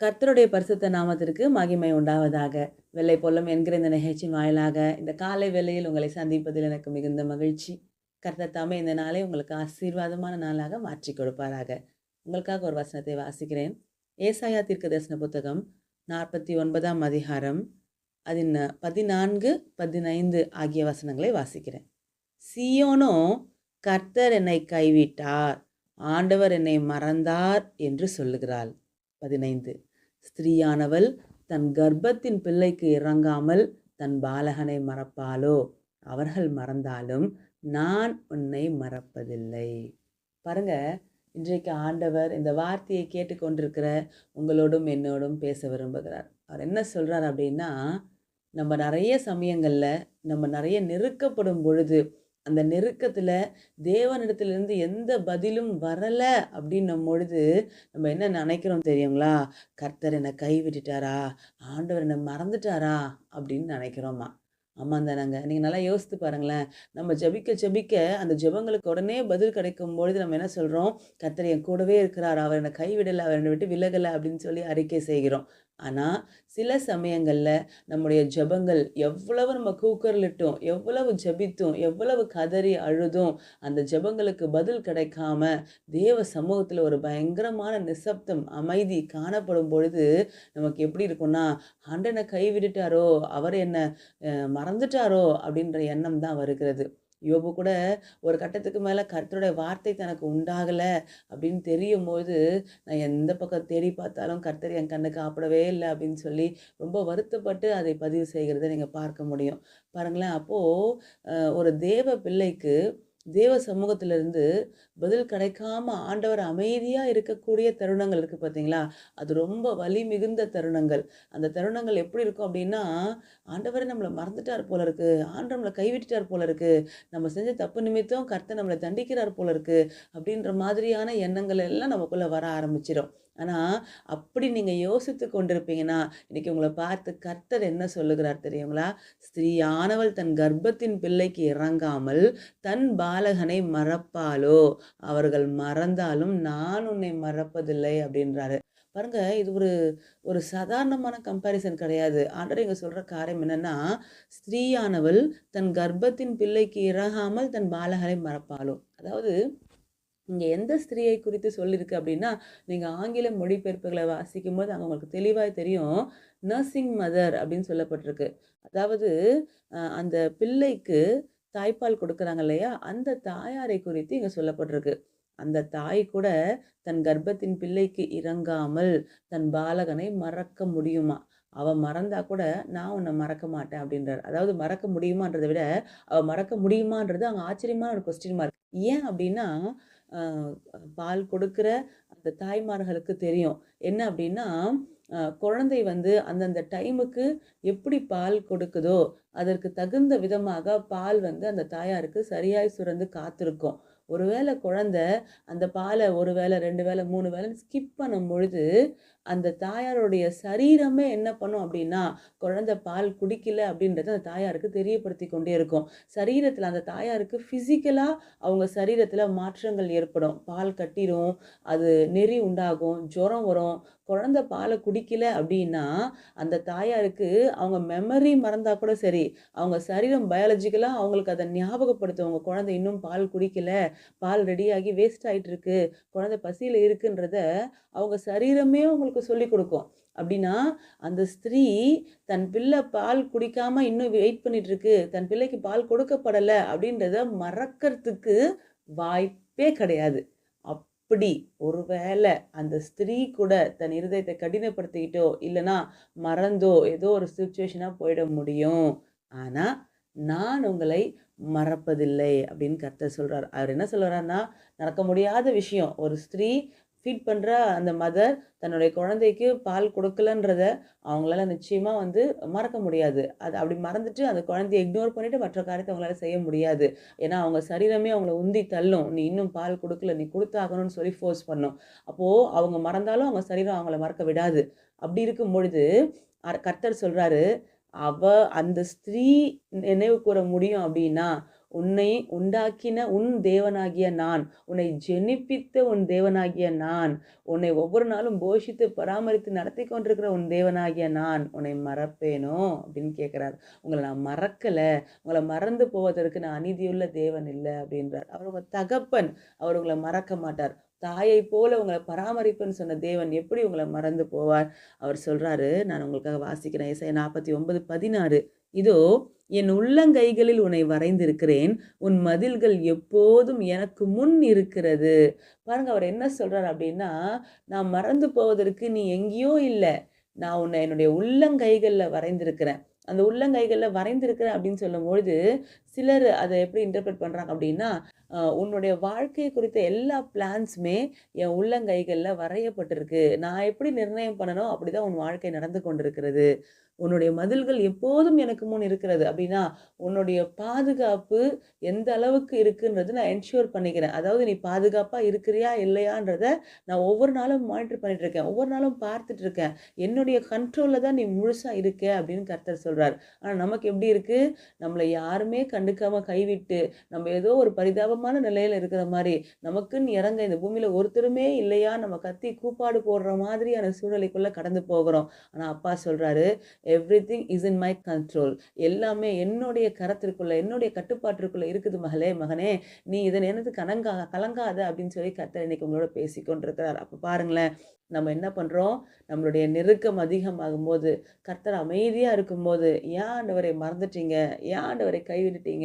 கர்த்தருடைய பரிசுத்த நாமத்திற்கு மகிமை உண்டாவதாக. வெள்ளை பொல்லம் என்கிற இந்த நிகழ்ச்சியின் வாயிலாக இந்த காலை வேளையில் உங்களை சந்திப்பதில் எனக்கு மிகுந்த மகிழ்ச்சி. கர்த்தர் தாமே இந்த நாளை உங்களுக்கு ஆசீர்வாதமான நாளாக மாற்றி கொடுப்பாராக. உங்களுக்காக ஒரு வசனத்தை வாசிக்கிறேன். ஏசாயா தீர்க்க தரிசன புத்தகம் நாற்பத்தி ஒன்பதாம் அதிகாரம் அதன் பதினான்கு பதினைந்து ஆகிய வசனங்களை வாசிக்கிறேன். சியோனோ கர்த்தர் என்னை கைவிட்டார். ஆண்டவர் என்னை மறந்தார் என்று சொல்லுகிறாள். பதினைந்து. ஸ்திரீயானவள் தன் கர்ப்பத்தின் பிள்ளைக்கு இறங்காமல் தன் பாலகனை மறப்பாளோ? அவர்கள் மறந்தாலும் நான் உன்னை மறப்பதில்லை. பாருங்க இன்றைக்கு ஆண்டவர் இந்த வார்த்தையை கேட்டுக்கொண்டிருக்கிற உங்களோடும் என்னோடும் பேச விரும்புகிறார். அவர் என்ன சொல்கிறார் அப்படின்னா நம்ம நிறைய சமயங்களில் நம்ம நிறைய நெருக்கப்படும் பொழுது அந்த நெருக்கத்தில் தேவனிடத்துலேருந்து எந்த பதிலும் வரலை அப்படின்னும் பொழுது நம்ம என்ன நினைக்கிறோம் தெரியுங்களா? கர்த்தர் என்னை கை விட்டுட்டாரா ஆண்டவர் என்னை மறந்துட்டாரா? அப்படின்னு நினைக்கிறோமா? ஆமாம் தானங்க நீங்கள் நல்லா யோசித்து பாருங்களேன். நம்ம ஜபிக்க ஜபிக்க அந்த ஜெபங்களுக்கு உடனே பதில் கிடைக்கும் பொழுது நம்ம என்ன சொல்கிறோம் கர்த்தர் என் கூடவே இருக்கிறார். அவர் என்னை கைவிடலை. அவர் என்னை விட்டு விலகலை அப்படின்னு சொல்லி அறிக்கை செய்கிறோம். ஆனால் சில சமயங்களில் நம்முடைய ஜெபங்கள் எவ்வளவு நம்ம கூக்கர்லிட்டோம் எவ்வளவு ஜபித்தோம் எவ்வளவு கதறி அழுதும் அந்த ஜெபங்களுக்கு பதில் கிடைக்காம தேவ சமூகத்தில் ஒரு பயங்கரமான நிசப்தம் அமைதி காணப்படும் பொழுது நமக்கு எப்படி இருக்கும்னா ஆண்டனை கைவிட்டுட்டாரோ அவர் என்ன மறந்துட்டாரோ? அப்படின்ற எண்ணம் தான் வருகிறது. யோபு கூட ஒரு கட்டத்துக்கு மேலே கர்த்தருடைய வார்த்தை தனக்கு உண்டாகலை அப்படின்னு தெரியும் போது நான் எந்த பக்கம் தேடி பார்த்தாலும் கர்த்தர் என் கண்ணுக்கு ஆப்படவே இல்லை அப்படின்னு சொல்லி ரொம்ப வருத்தப்பட்டு அதை பதிவு செய்கிறத நீங்கள் பார்க்க முடியும். பாருங்களேன் அப்போது ஒரு தேவ பிள்ளைக்கு தேவ சமூகத்திலிருந்து பதில் கிடைக்காம ஆண்டவர் அமைதியாக இருக்கக்கூடிய தருணங்கள் இருக்குது பார்த்தீங்களா அது ரொம்ப வலி மிகுந்த தருணங்கள். அந்த தருணங்கள் எப்படி இருக்கும் அப்படின்னா ஆண்டவரை நம்மளை மறந்துட்டார் போல இருக்குது ஆண்டவர் நம்மளை கைவிட்டுட்டார் போல இருக்குது நம்ம செஞ்ச தப்பு நிமித்தம் கர்த்தர் நம்மளை தண்டிக்கிறார் போல இருக்குது அப்படின்ற மாதிரியான எண்ணங்கள் எல்லாம் நமக்குள்ளே வர ஆரம்பிச்சிடும் ஆனால் அப்படி நீங்கள் யோசித்து கொண்டிருப்பீங்கன்னா இன்றைக்கி உங்களை பார்த்து கர்த்தர் என்ன சொல்லுகிறார் தெரியுங்களா? ஸ்திரீயானவள் தன் கர்ப்பத்தின் பிள்ளைக்கு இறங்காமல் தன் பாலகனை மறப்பாளோ? அவர்கள் மறந்தாலும் நான் உன்னை மறப்பதில்லை அப்படின்றாரு. பாருங்க இது ஒரு ஒரு சாதாரணமான கம்பேரிசன் கிடையாது. ஆண்டர் இங்கே சொல்கிற காரியம் என்னன்னா ஸ்திரீயானவள் தன் கர்ப்பத்தின் பிள்ளைக்கு இறங்காமல் தன் பாலகனை மறப்பாளோ? அதாவது இங்கே எந்த ஸ்திரீயை குறித்து சொல்லியிருக்கு அப்படின்னா நீங்கள் ஆங்கில மொழிபெயர்ப்புகளை வாசிக்கும் போது அங்கே உங்களுக்கு தெளிவாக தெரியும் நர்சிங் மதர் அப்படின்னு சொல்லப்பட்டிருக்கு. அதாவது அந்த பிள்ளைக்கு தாய்ப்பால் கொடுக்குறாங்க இல்லையா? அந்த தாயாரை குறித்து இங்கே சொல்லப்பட்டிருக்கு. அந்த தாய் கூட தன் கர்ப்பத்தின் பிள்ளைக்கு இறங்காமல் தன் பாலகனை மறக்க முடியுமா? அவள் மறந்தா கூட நான் உன்னை மறக்க மாட்டேன் அப்படின்றார். அதாவது மறக்க முடியுமான்றதை விட அவள் மறக்க முடியுமான்றது அங்கே ஆச்சரியமான ஒரு கொஸ்டின் மார்க் ஏன் அப்படின்னா பால் கொடுக்கிற அந்த தாய்மார்களுக்கு தெரியும். என்ன அப்படின்னா குழந்தை வந்து அந்தந்த டைமுக்கு எப்படி பால் கொடுக்குதோ அதற்கு தகுந்த விதமாக பால் வந்து அந்த தாயாருக்கு சரியாய் சுரந்து காத்திருக்கும். ஒருவேளை குழந்தை அந்த பாலை ஒரு வேளை ரெண்டு வேளை மூணு வேளை ஸ்கிப் பண்ணும் பொழுது அந்த தாயாருடைய சரீரமே என்ன பண்ணும் அப்படின்னா குழந்தை பால் குடிக்கல அப்படின்றத அந்த தாயாருக்கு தெரியப்படுத்தி கொண்டே இருக்கும். சரீரத்தில் அந்த தாயாருக்கு ஃபிசிக்கலாக அவங்க சரீரத்தில் மாற்றங்கள் ஏற்படும். பால் கட்டிடும் அது நெறி உண்டாகும் ஜுரம் வரும் குழந்தை பாலை குடிக்கல அப்படின்னா அந்த தாயாருக்கு அவங்க மெமரி மறந்தா கூட சரி அவங்க சரீரம் பயாலஜிக்கலாக அவங்களுக்கு அதை ஞாபகப்படுத்தும். அவங்க குழந்தை இன்னும் பால் குடிக்கல பால் ரெடியாகி வேஸ்ட் ஆகிட்டு இருக்கு குழந்தை பசியில் இருக்குன்றத அவங்க சரீரமே அவங்களுக்கு சொல்லி கொடுக்கும். அப்படின்னா அந்த ஸ்திரீ தன் பிள்ளை பால் குடிக்காம இன்னும் வெயிட் பண்ணிட்டு இருக்கு தன் பிள்ளைக்கு பால் கொடுக்கப்படலை அப்படின்றத மறக்கிறதுக்கு வாய்ப்பே கிடையாது. அப்படி ஒருவேளை அந்த ஸ்திரீ கூட தன் இருதயத்தை கடினப்படுத்திக்கிட்டோ இல்லைன்னா மறந்தோ ஏதோ ஒரு சுச்சுவேஷனாக போயிட முடியும். ஆனால் நான் உங்களை மறப்பதில்லை அப்படின்னு கர்த்தர் சொல்கிறார் அவர் என்ன சொல்கிறாருன்னா நடக்க முடியாத விஷயம். ஒரு ஸ்திரீ ஃபீட் பண்ணுற அந்த மதர் தன்னுடைய குழந்தைக்கு பால் கொடுக்கலன்றத அவங்களால நிச்சயமாக வந்து மறக்க முடியாது. அது அப்படி மறந்துட்டு அந்த குழந்தைய இக்னோர் பண்ணிவிட்டு மற்ற காரியத்தை அவங்களால செய்ய முடியாது. ஏன்னா அவங்க சரீரமே அவங்கள உந்தி தள்ளும். நீ இன்னும் பால் கொடுக்கல நீ கொடுத்தாகணும்னு சொல்லி ஃபோர்ஸ் பண்ணும். அப்போது அவங்க மறந்தாலும் அவங்க சரீரம் அவங்கள மறக்க விடாது. அப்படி இருக்கும் பொழுது கர்த்தர் சொல்கிறாரு அவ அந்த ஸ்திரீ நினைவு கூற முடியும் அப்படின்னா உன்னை உண்டாக்கின உன் தேவனாகிய நான். உன்னை ஜெனிப்பித்த உன் தேவனாகிய நான். உன்னை ஒவ்வொரு நாளும் போஷித்து பராமரித்து நடத்தி கொண்டிருக்கிற உன் தேவனாகிய நான். உன்னை மறப்பேனோ? அப்படின்னு கேட்குறாரு உங்களை நான் மறக்கலை. உங்களை மறந்து போவதற்கு நான் அநீதியுள்ள தேவன் இல்லை அப்படின்றார். அவர் உங்கள் தகப்பன். அவர் உங்களை மறக்க மாட்டார். தாயை போல உங்களை பராமரிப்புன்னு சொன்ன தேவன் எப்படி உங்களை மறந்து போவார்? அவர் சொல்றாரு நான் உங்களுக்காக வாசிக்கிறேன். இசை நாற்பத்தி ஒன்பது பதினாறு. இதோ என் உள்ளங்கைகளில் உன்னை வரைந்திருக்கிறேன். உன் மதில்கள் எப்போதும் எனக்கு முன் இருக்கிறது. பாருங்க அவர் என்ன சொல்றாரு அப்படின்னா நான் மறந்து போவதற்கு நீ எங்கேயோ இல்லை. நான் உன்னை என்னுடைய உள்ளங்கைகளில் வரைந்திருக்கிறேன். அந்த உள்ளங்கைகளில் வரைந்திருக்கிறேன் அப்படின்னு சொல்லும்பொழுது சிலர் அதை எப்படி இன்டர்பிரட் பண்ணுறாங்க அப்படின்னா உன்னுடைய வாழ்க்கை குறித்த எல்லா பிளான்ஸுமே என் உள்ளங்கைகளில் வரையப்பட்டிருக்கு. நான் எப்படி நிர்ணயம் பண்ணனோ அப்படிதான் உன் வாழ்க்கை நடந்து கொண்டிருக்கிறது. உன்னுடைய மதில்கள் எப்போதும் எனக்கு முன் இருக்கிறது. அப்படின்னா உன்னுடைய பாதுகாப்பு எந்த அளவுக்கு இருக்குன்றது நான் என்ஷூர் பண்ணிக்கிறேன். அதாவது நீ பாதுகாப்பாக இருக்கிறியா இல்லையான்றத நான் ஒவ்வொரு நாளும் மானிட்டர் பண்ணிட்டு இருக்கேன் ஒவ்வொரு நாளும் பார்த்துட்டு இருக்கேன் என்னுடைய கண்ட்ரோலில் தான் நீ முழுசாக இருக்க அப்படின்னு கர்த்தர் சொல்கிறார் ஆனால் நமக்கு எப்படி இருக்குது நம்மளை யாருமே கண்டுக்காமல் கைவிட்டு நம்ம ஏதோ ஒரு பரிதாபமான நிலையில் இருக்கிற மாதிரி நமக்குன்னு இறங்க இந்த பூமியில் ஒருத்தருமே இல்லையா? நம்ம கத்தி கூப்பாடு போடுற மாதிரியான சூழ்நிலைக்குள்ளே கடந்து போகிறோம். ஆனால் அப்பா சொல்கிறாரு everything is in my control எல்லாமே என்னுடைய கரத்திற்குள்ளே என்னுடைய கட்டுப்பாட்டிற்குள்ளே இருக்குது மகளே மகனே. நீ இதை நினைத்து கலங்கா கலங்காத? அப்படின்னு சொல்லி கத்தர் இன்னைக்கு உங்களோட பேசிக்கொண்டிருக்கிறார். அப்போ பாருங்களேன் நம்ம என்ன பண்ணுறோம் நம்மளுடைய நெருக்கம் அதிகமாகும் போது கர்த்தர் அமைதியாக இருக்கும்போது ஏன் ஆண்டவரை மறந்துட்டீங்க? ஏன் ஆண்டவரை கைவிட்டுட்டீங்க?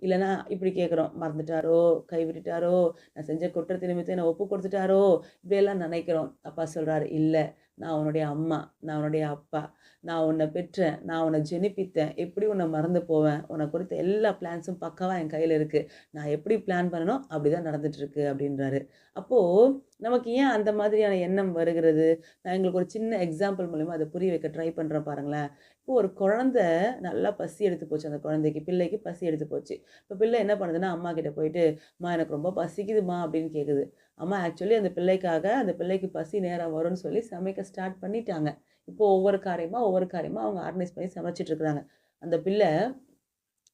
இல்லைன்னா இப்படி கேட்குறோம் மறந்துட்டாரோ? கைவிட்டுட்டாரோ? நான் செஞ்ச குற்றத்தை நிமித்தம் நான் ஒப்பு கொடுத்துட்டாரோ? இப்படியெல்லாம் நினைக்கிறோம். அப்பா சொல்கிறாரு இல்லை நான் உன்னுடைய அம்மா நான் உன்னுடைய அப்பா. நான் உன்னை பெற்றேன். நான் உன்னை ஜெனிப்பித்தேன். எப்படி உன்னை மறந்து போவேன்? உன்னை குறித்த எல்லா பிளான்ஸும் பக்காவாக என் கையில் இருக்குது நான் எப்படி பிளான் பண்ணணும் அப்படி தான் நடந்துகிட்ருக்கு அப்படின்றாரு. அப்போது நமக்கு ஏன் அந்த மாதிரியான எண்ணம் வருகிறது? நான் எங்களுக்கு ஒரு சின்ன எக்ஸாம்பிள் மூலிமா அதை புரிய வைக்க ட்ரை பண்ணுறேன் பாருங்களேன். இப்போ ஒரு குழந்தை நல்லா பசி எடுத்து போச்சு அந்த குழந்தைக்கு பிள்ளைக்கு பசி எடுத்து போச்சு. இப்போ பிள்ளை என்ன பண்ணுதுன்னா அம்மா கிட்ட போயிட்டு அம்மா எனக்கு ரொம்ப பசிக்குதுமா அப்படின்னு கேட்குது அம்மா ஆக்சுவலி அந்த பிள்ளைக்காக அந்த பிள்ளைக்கு பசி நேரம் வரும்னு சொல்லி சமைக்க ஸ்டார்ட் பண்ணிட்டாங்க. இப்போ ஒவ்வொரு காரியமாக ஒவ்வொரு காரியமாக அவங்க ஆர்கனைஸ் பண்ணி சமைச்சிட்டு இருக்கிறாங்க. அந்த பிள்ளை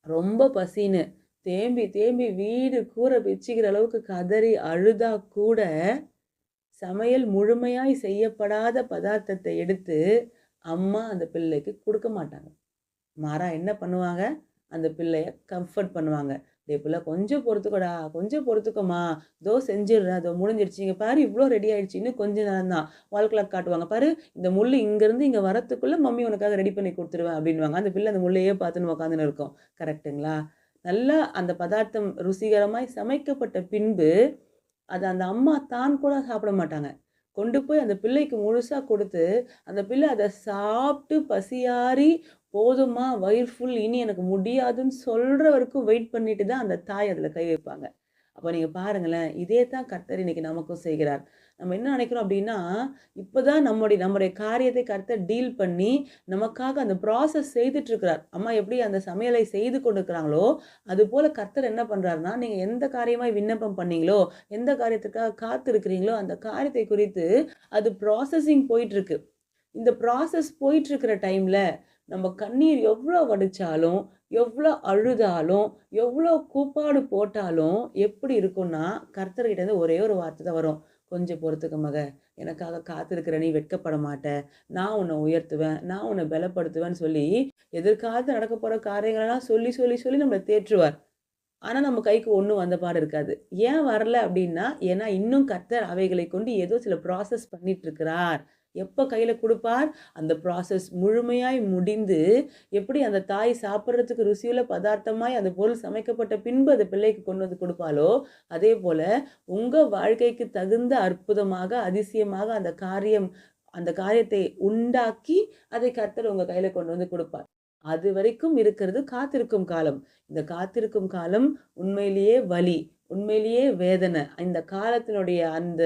ரொம்ப பசின்னு தேம்பி தேம்பி வீடு கூரை பிச்சுக்கிற அளவுக்கு கதறி அழுதா கூட சமையல் முழுமையாய் செய்யப்படாத பதார்த்தத்தை எடுத்து அம்மா அந்த பிள்ளைக்கு கொடுக்க மாட்டாங்க. மாறா என்ன பண்ணுவாங்க? அந்த பிள்ளைய கம்ஃபர்ட் பண்ணுவாங்க. இதே பிள்ளை கொஞ்சம் பொறுத்துக்கடா கொஞ்சம் பொறுத்துக்கோமா இதோ செஞ்சிடுறேன் அதோ முடிஞ்சிடுச்சு இங்கே பாரு இவ்வளோ ரெடி ஆகிடுச்சு இன்னும் கொஞ்ச நேரம் தான் வால் கிளாக் காட்டுவாங்க. பாரு இந்த முள் இங்கேருந்து இங்கே வரத்துக்குள்ளே மம்மி உனக்காக ரெடி பண்ணி கொடுத்துருவேன் அப்படின்வாங்க அந்த பிள்ளை அந்த முள்ளையே பார்த்துன்னு உட்காந்துன்னு இருக்கும். கரெக்டுங்களா நல்லா அந்த பதார்த்தம் ருசிகரமாய் சமைக்கப்பட்ட பின்பு அதை அந்த அம்மா தான் கூட சாப்பிட மாட்டாங்க. கொண்டு போய் அந்த பிள்ளைக்கு முழுசாக கொடுத்து அந்த பிள்ளை அதை சாப்பிட்டு பசியாறி போதுமா வயிறு ஃபுல் இனி எனக்கு முடியாதுன்னு சொல்கிற வரைக்கும் வெயிட் பண்ணிட்டு தான் அந்த தாய் அதில் கை வைப்பாங்க. அப்போ நீங்கள் பாருங்களேன் இதே தான் கர்த்தர் இன்னைக்கு நமக்கும் செய்கிறார். நம்ம என்ன நினைக்கிறோம் அப்படின்னா இப்போ தான் நம்முடைய நம்முடைய காரியத்தை கர்த்தர் டீல் பண்ணி நமக்காக அந்த ப்ராசஸ் செய்துட்ருக்கிறார் அம்மா எப்படி அந்த சமையலை செய்து கொண்டிருக்கிறாங்களோ அது போல் கர்த்தர் என்ன பண்ணுறாருன்னா நீங்கள் எந்த காரியமாக விண்ணப்பம் பண்ணீங்களோ எந்த காரியத்துக்காக காத்திருக்கிறீங்களோ அந்த காரியத்தை குறித்து அது ப்ராசஸிங் போயிட்டுருக்கு. இந்த ப்ராசஸ் போயிட்டுருக்கிற டைமில் நம்ம கண்ணீர் எவ்வளோ வடித்தாலும் எவ்வளோ அழுதாலும் எவ்வளோ கூப்பாடு போட்டாலும் எப்படி இருக்கும்னா கர்த்தர்கிட்டேருந்து ஒரே ஒரு வார்த்தை தான் வரும். கொஞ்சம் பொறுத்துக்க மக. எனக்காக காத்திருக்கிற நீ வெட்கப்பட மாட்ட. நான் உன்னை உயர்த்துவேன். நான் உன்னை பலப்படுத்துவேன்னு சொல்லி எதிர்காலத்தில் நடக்க போகிற காரியங்களெல்லாம் சொல்லி சொல்லி சொல்லி நம்மளை தேற்றுவார். ஆனால் நம்ம கைக்கு ஒன்றும் வந்த பாடு இருக்காது. ஏன் வரல அப்படின்னா ஏன்னா இன்னும் கர்த்தர் அவைகளை கொண்டு ஏதோ சில ப்ராசஸ் பண்ணிட்டு இருக்கிறார். எப்போ கையில் கொடுப்பார்? அந்த ப்ராசஸ் முழுமையாய் முடிந்து எப்படி அந்த தாய் சாப்பிட்றதுக்கு ருசியுள்ள பதார்த்தமாய் அந்த பொருள் சமைக்கப்பட்ட பின்பு அந்த பிள்ளைக்கு கொண்டு வந்து கொடுப்பாலோ அதே போல் உங்கள் வாழ்க்கைக்கு தகுந்த அற்புதமாக அதிசயமாக அந்த காரியம் அந்த காரியத்தை உண்டாக்கி அதை கர்த்தர் உங்கள் கையில் கொண்டு வந்து கொடுப்பார். அது வரைக்கும் இருக்கிறது காத்திருக்கும் காலம். இந்த காத்திருக்கும் காலம் உண்மையிலேயே வலி. உண்மையிலேயே வேதனை. இந்த காலத்தினுடைய அந்த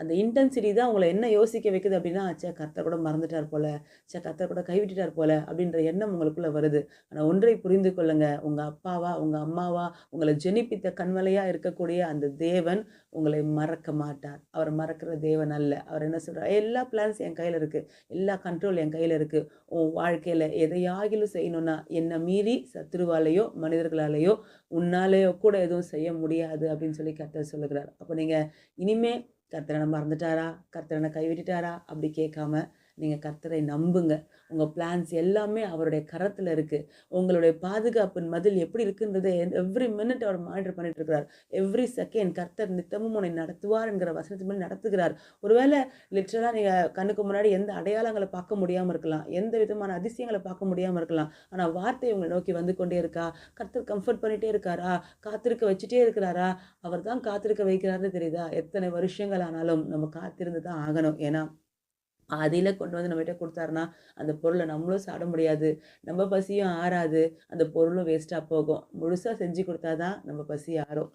அந்த இன்டென்சிட்டி தான் அவங்களை என்ன யோசிக்க வைக்குது அப்படின்னா சே கர்த்தர் கூட மறந்துட்டார் போல ச்சே கர்த்தர் கூட கைவிட்டுட்டார் போல அப்படின்ற எண்ணம் உங்களுக்குள்ளே வருது. ஆனால் ஒன்றை புரிந்து கொள்ளுங்க. உங்கள் அப்பாவா உங்கள் அம்மாவா உங்களை ஜெனிப்பித்த கண்மலையாக இருக்கக்கூடிய அந்த தேவன் உங்களை மறக்க மாட்டார். அவர் மறக்கிற தேவன் அல்ல. அவர் என்ன சொல்கிறார் எல்லா பிளான்ஸ் என் கையில் இருக்குது எல்லா கண்ட்ரோல் என் கையில் இருக்குது உன் வாழ்க்கையில் எதையாகிலும் செய்யணும்னா என்னை மீறி சத்துருவாலேயோ மனிதர்களாலேயோ உன்னாலேயோ கூட எதுவும் செய்ய முடியாது. அப்படின்னு சொல்லி கர்த்தர் சொல்லுகிறார். அப்போ நீங்கள் இனிமே கர்த்தரனை மறந்துட்டாரா? கர்த்தரனை கைவிட்டுட்டாரா? அப்படி கேட்காம நீங்கள் கர்த்தரை நம்புங்க. உங்கள் பிளான்ஸ் எல்லாமே அவருடைய கரத்தில் இருக்குது உங்களுடைய பாதுகாப்பின் மதில் எப்படி இருக்குன்றதை எவ்ரி மினிட் அவர் மானிட்டர் பண்ணிட்டு இருக்கிறார். எவ்ரி செகண்ட் கர்த்தர் நித்தமும் உன்னை நடத்துவார் என்கிற வசனத்தின் மேலே நடத்துகிறார். ஒருவேளை லிட்ரலாக நீங்கள் கண்ணுக்கு முன்னாடி எந்த அடையாளங்களை பார்க்க முடியாமல் இருக்கலாம். எந்த விதமான அதிசயங்களை பார்க்க முடியாமல் இருக்கலாம். ஆனால் வார்த்தை உங்களை நோக்கி வந்து கொண்டே இருக்கா? கர்த்தர் கம்ஃபர்ட் பண்ணிகிட்டே இருக்காரா? காத்திருக்க வச்சுட்டே இருக்கிறாரா? அவர் தான் காத்திருக்க வைக்கிறாருன்னு தெரியுதா? எத்தனை வருஷங்கள் ஆனாலும் நம்ம காத்திருந்து தான் ஆகணும். ஏன்னா அதில் கொண்டு வந்து நம்மகிட்ட கொடுத்தாருன்னா அந்த பொருளை நம்மளும் சாப்பிட முடியாது. நம்ம பசியும் ஆறாது. அந்த பொருளும் வேஸ்ட்டாக போகும். முழுசாக செஞ்சு கொடுத்தா தான் நம்ம பசி ஆறும்.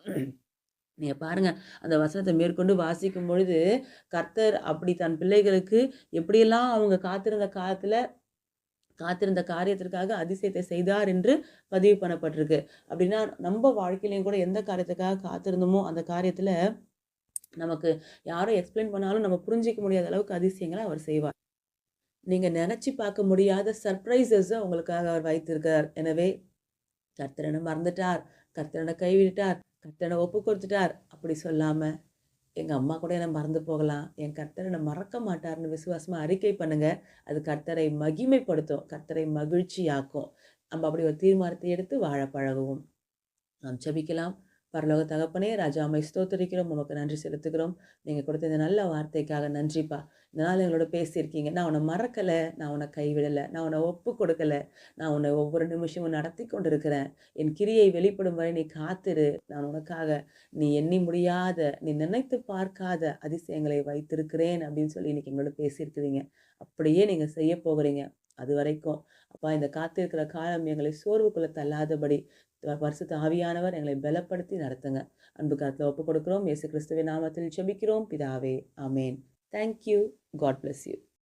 நீங்கள் பாருங்கள் அந்த வசனத்தை மேற்கொண்டு வாசிக்கும் பொழுது கர்த்தர் அப்படி தன் பிள்ளைகளுக்கு எப்படியெல்லாம் அவங்க காத்திருந்த காலத்தில் காத்திருந்த காரியத்திற்காக அதிசயத்தை செய்தார் என்று பதிவு பண்ணப்பட்டிருக்கு. அப்படின்னா நம்ம வாழ்க்கையிலையும் கூட எந்த காரியத்துக்காக காத்திருந்தோமோ அந்த காரியத்தில் நமக்கு யாரும் எக்ஸ்பிளைன் பண்ணாலும் நம்ம புரிஞ்சிக்க முடியாத அளவுக்கு அதிசயங்களை அவர் செய்வார். நீங்கள் நினச்சி பார்க்க முடியாத சர்ப்ரைசஸை உங்களுக்காக அவர் வைத்திருக்கிறார். எனவே கர்த்தரனை மறந்துட்டார். கர்த்தரனை கைவிட்டார். கர்த்தனை ஒப்பு கொடுத்துட்டார். அப்படி சொல்லாமல் எங்கள் அம்மா கூட என்னை மறந்து போகலாம். என் கர்த்தரை மறக்க மாட்டார்னு விசுவாசமாக அறிக்கை பண்ணுங்கள் அது கர்த்தரை மகிமைப்படுத்தும். கர்த்தரை மகிழ்ச்சியாக்கும். நம்ம அப்படி ஒரு தீர்மானத்தை எடுத்து வாழ பழகுவோம். நாம் ஜபிக்கலாம். பரலோக தகப்பனே ராஜா அம்மை ஸ்தோத்தரிக்கிறோம். உமக்கு நன்றி செலுத்துகிறோம். நீங்கள் கொடுத்த இந்த நல்ல வார்த்தைக்காக நன்றிப்பா. இந்த நாள் எங்களோட பேசியிருக்கீங்க. நான் உன்னை மறக்கலை. நான் உன்னை கைவிடலை. நான் உன்னை ஒப்பு கொடுக்கலை. நான் உன்னை ஒவ்வொரு நிமிஷமும் நடத்தி கொண்டு இருக்கிறேன் என் கிரியை வெளிப்படும் வரை நீ காத்திரு. நான் உனக்காக நீ எண்ணி முடியாத நீ நினைத்து பார்க்காத அதிசயங்களை வைத்திருக்கிறேன் அப்படின்னு சொல்லி இன்னைக்கு எங்களோட பேசியிருக்கிறீங்க. அப்படியே நீங்கள் செய்ய போகிறீங்க. அது வரைக்கும் அப்பா இந்த காத்திருக்கிற காலம் எங்களை சோர்வுக்குள்ளே தள்ளாதபடி பரிசுத்த ஆவியானவர் எங்களை பலப்படுத்தி நடத்துங்க. அன்பு காலத்தில் ஒப்பு கொடுக்குறோம் இயேசு கிறிஸ்துவின் நாமத்தில் செபிக்கிறோம். பிதாவே amen thank you God bless you